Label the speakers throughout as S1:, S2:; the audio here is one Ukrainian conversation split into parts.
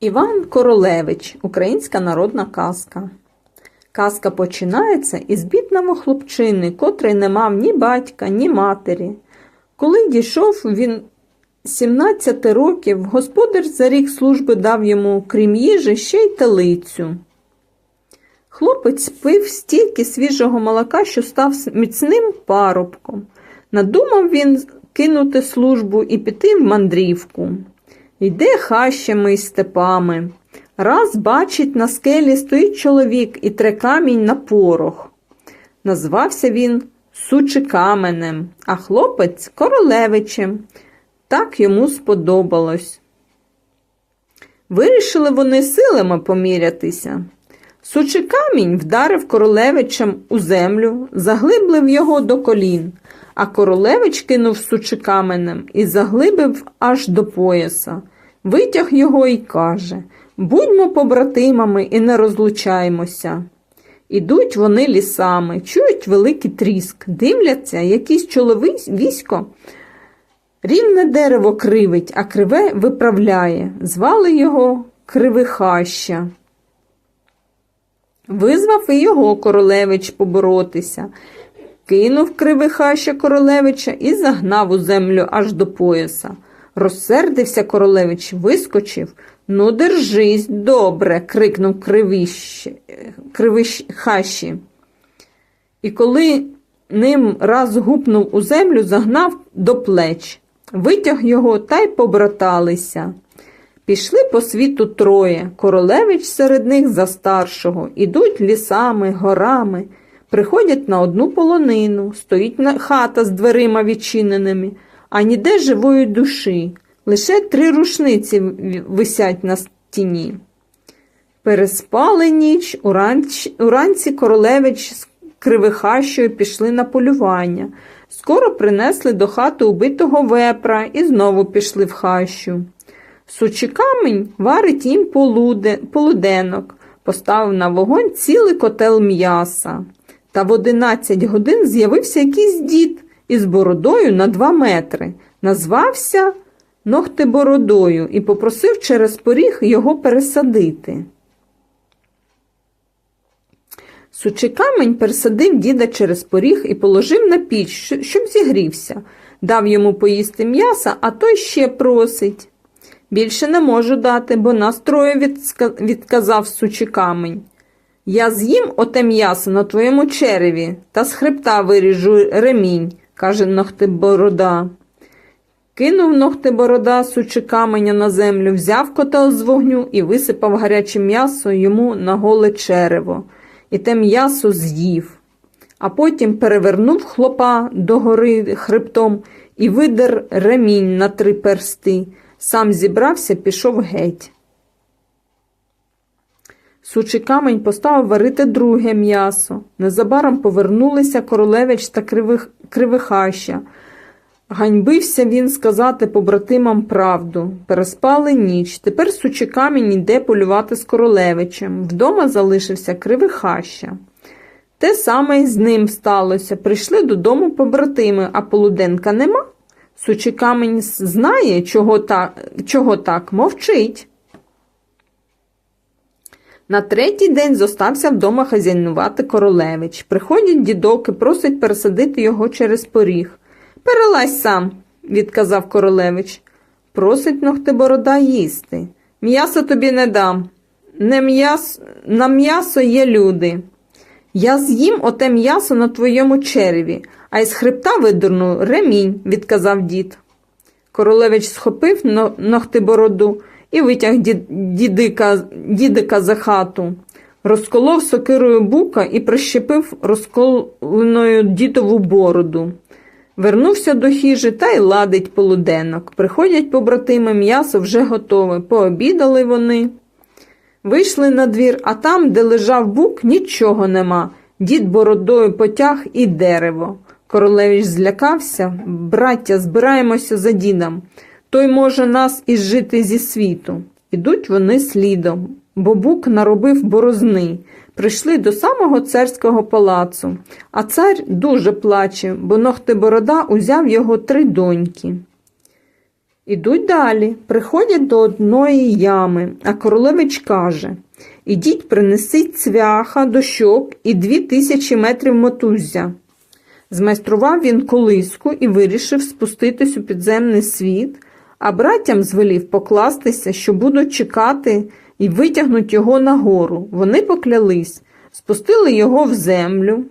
S1: Іван Королевич Українська народна казка. Казка починається із бідного хлопчини, котрий не мав ні батька, ні матері. Коли дійшов він 17 років, господар за рік служби дав йому, крім їжі, ще й телицю. Хлопець пив стільки свіжого молока, що став міцним парубком. Надумав він кинути службу і піти в мандрівку. Йде хащами й степами. Раз бачить, на скелі стоїть чоловік і тре камінь на порох. Назвався він Сучикаменем, а хлопець королевичем. Так йому сподобалось. Вирішили вони силами помірятися. Сучикамінь вдарив королевичем у землю, заглиблив його до колін, а королевич кинув сучикаменем і заглибив аж до пояса. Витяг його і каже Будьмо побратимами і не розлучаймося. Ідуть вони лісами, чують великий тріск, дивляться, якийсь чоловісько рівне дерево кривить, а криве виправляє. Звали його Кривихаща. Визвав і його королевич поборотися, кинув кривихаща королевича і загнав у землю аж до пояса. Розсердився королевич, вискочив. Ну, держись, добре, крикнув кривіщ... кривихащі. І коли ним раз гупнув у землю, загнав до плеч, витяг його та й побраталися. Пішли по світу троє, королевич серед них за старшого, ідуть лісами, горами, приходять на одну полонину, стоїть хата з дверима відчиненими, а ніде живої душі, лише три рушниці висять на стіні. Переспали ніч, уранці, уранці королевич з кривихащою пішли на полювання. Скоро принесли до хати убитого вепра і знову пішли в хащу. Сучикамень варить їм полуде, полуденок, поставив на вогонь цілий котел м'яса. Та в одинадцять годин з'явився якийсь дід із бородою на два метри. Назвався Ногтибородою і попросив через поріг його пересадити. Сучикамень пересадив діда через поріг і положив на піч, щоб зігрівся. Дав йому поїсти м'яса, а той ще просить. Більше не можу дати, бо нас троє відказав сучикамень. Я з'їм оте м'ясо на твоєму череві та з хребта виріжу ремінь, каже Ногтиборода. Кинув Ногтиборода сучи каменя на землю, взяв котел з вогню і висипав гаряче м'ясо йому на голе черево, і те м'ясо з'їв. А потім перевернув хлопа догори хребтом і видер ремінь на три персти. Сам зібрався, пішов геть. Сучий камень поставив варити друге м'ясо. Незабаром повернулися королевич та кривих... кривихаща. Ганьбився він сказати побратимам правду. Переспали ніч. Тепер сучий камінь іде полювати з королевичем. Вдома залишився кривихаща. Те саме й з ним сталося. Прийшли додому побратими, а полуденка нема. Сучий камінь знає, чого так, чого так, мовчить. На третій день зостався вдома хазяйнувати королевич. Приходять дідоки, просять пересадити його через поріг. Перелазь сам, відказав королевич. Просить Ногтиборода їсти. М'ясо тобі не дам. Не м'ясо, На м'ясо є люди. Я з'їм оте м'ясо на твоєму череві, а із хребта видурну ремінь, відказав дід. Королевич схопив Ногтибороду і витяг дідика, дідика за хату, розколов сокирою бука і прищепив розколеною дідову бороду. Вернувся до хижі та й ладить полуденок. Приходять побратими, м'ясо вже готове. Пообідали вони. Вийшли на двір, а там, де лежав бук, нічого нема. Дід бородою потяг і дерево. Королевич злякався, браття, збираємося за дідом. Той може нас і жити зі світу. Ідуть вони слідом, бо бук наробив борозни. Прийшли до самого царського палацу, а цар дуже плаче, бо Ногтиборода узяв його три доньки. Ідуть далі, приходять до одної ями, а королевич каже Ідіть, принесіть цвяха, дощок і дві тисячі метрів мотуззя. Змайстрував він колиску і вирішив спуститись у підземний світ, а братям звелів покластися, що будуть чекати і витягнуть його нагору. Вони поклялись, спустили його в землю.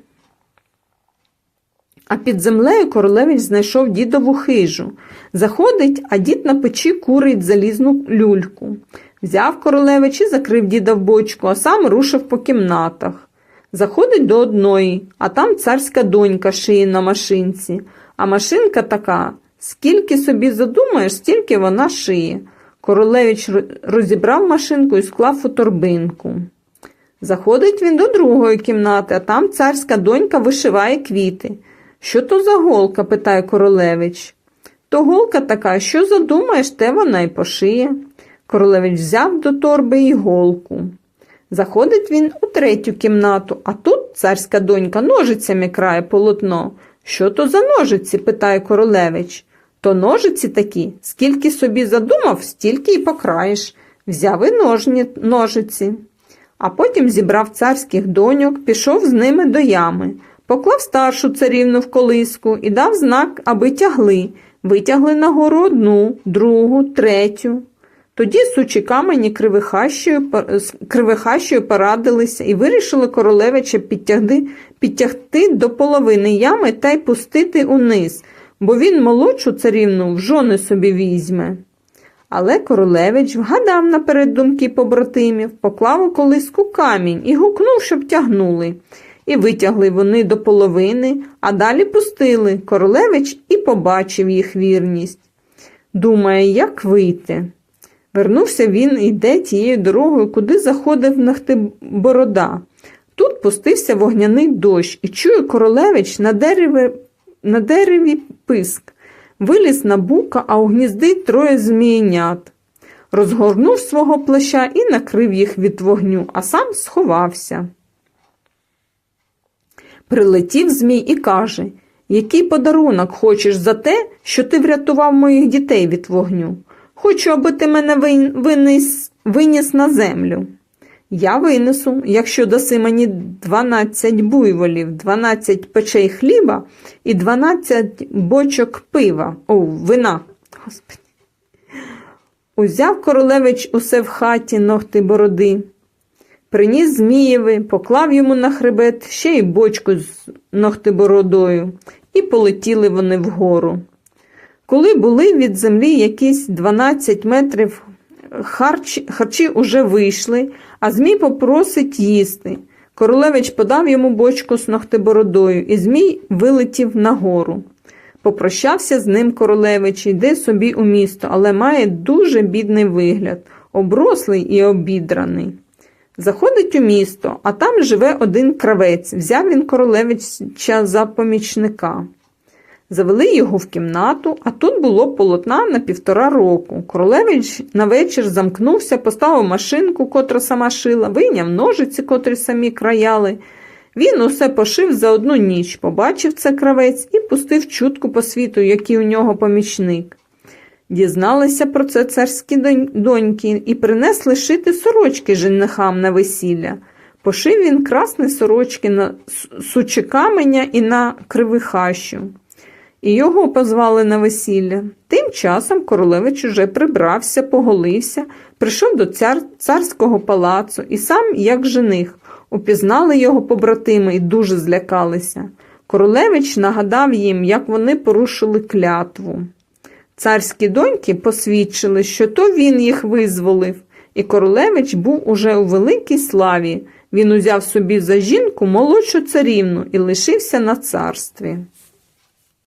S1: А під землею королевич знайшов дідову хижу. Заходить, а дід на печі курить залізну люльку. Взяв королевич і закрив діда в бочку, а сам рушив по кімнатах. Заходить до одної, а там царська донька шиє на машинці. А машинка така, скільки собі задумаєш, стільки вона шиє. Королевич розібрав машинку і склав у торбинку. Заходить він до другої кімнати, а там царська донька вишиває квіти. Що то за голка? питає королевич. То голка така, що задумаєш, те вона й пошиє. Королевич взяв до торби й голку. Заходить він у третю кімнату, а тут царська донька ножицями крає полотно. Що то за ножиці? питає королевич. То ножиці такі, скільки собі задумав, стільки й покраєш. Взяв і ножні, ножиці. А потім зібрав царських доньок, пішов з ними до ями, поклав старшу царівну в колиску і дав знак, аби тягли. Витягли нагору одну, другу, третю. Тоді сучі камені кривихащою, кривихащою порадилися і вирішили королевича підтягти, підтягти до половини ями та й пустити униз, бо він молодшу царівну в жони собі візьме. Але королевич вгадав наперед думки побратимів, поклав у колиску камінь і гукнув, щоб тягнули. І витягли вони до половини, а далі пустили. Королевич і побачив їх вірність. Думає, як вийти. Вернувся він і йде тією дорогою, куди заходив Нахтиборода. Тут пустився вогняний дощ, і чує королевич на дереві, на дереві писк. Виліз на бука, а у гнізди троє змієнят. Розгорнув свого плаща і накрив їх від вогню, а сам сховався. Прилетів змій і каже, який подарунок хочеш за те, що ти врятував моїх дітей від вогню? Хочу, аби ти мене вин- виніс, виніс на землю. Я винесу, якщо даси мені 12 буйволів, 12 печей хліба і 12 бочок пива, о, вина. Господи. Узяв королевич усе в хаті ногти бороди, приніс Змієви, поклав йому на хребет ще й бочку з ногтибородою, і полетіли вони вгору. Коли були від землі якісь 12 метрів, харч, харчі уже вийшли, а Змій попросить їсти. Королевич подав йому бочку з ногтибородою, і Змій вилетів нагору. Попрощався з ним королевич, йде собі у місто, але має дуже бідний вигляд, оброслий і обідраний. Заходить у місто, а там живе один кравець. Взяв він королевича за помічника. Завели його в кімнату, а тут було полотна на півтора року. Королевич на вечір замкнувся, поставив машинку, котра сама шила, вийняв ножиці, котрі самі краяли. Він усе пошив за одну ніч, побачив це кравець і пустив чутку по світу, який у нього помічник. Дізналися про це царські доньки і принесли шити сорочки женихам на весілля. Пошив він красні сорочки на сучі каменя і на кривихащу. І його позвали на весілля. Тим часом королевич уже прибрався, поголився, прийшов до цар... царського палацу і сам, як жених, упізнали його побратими і дуже злякалися. Королевич нагадав їм, як вони порушили клятву. Царські доньки посвідчили, що то він їх визволив, і королевич був уже у великій славі. Він узяв собі за жінку молодшу царівну і лишився на царстві.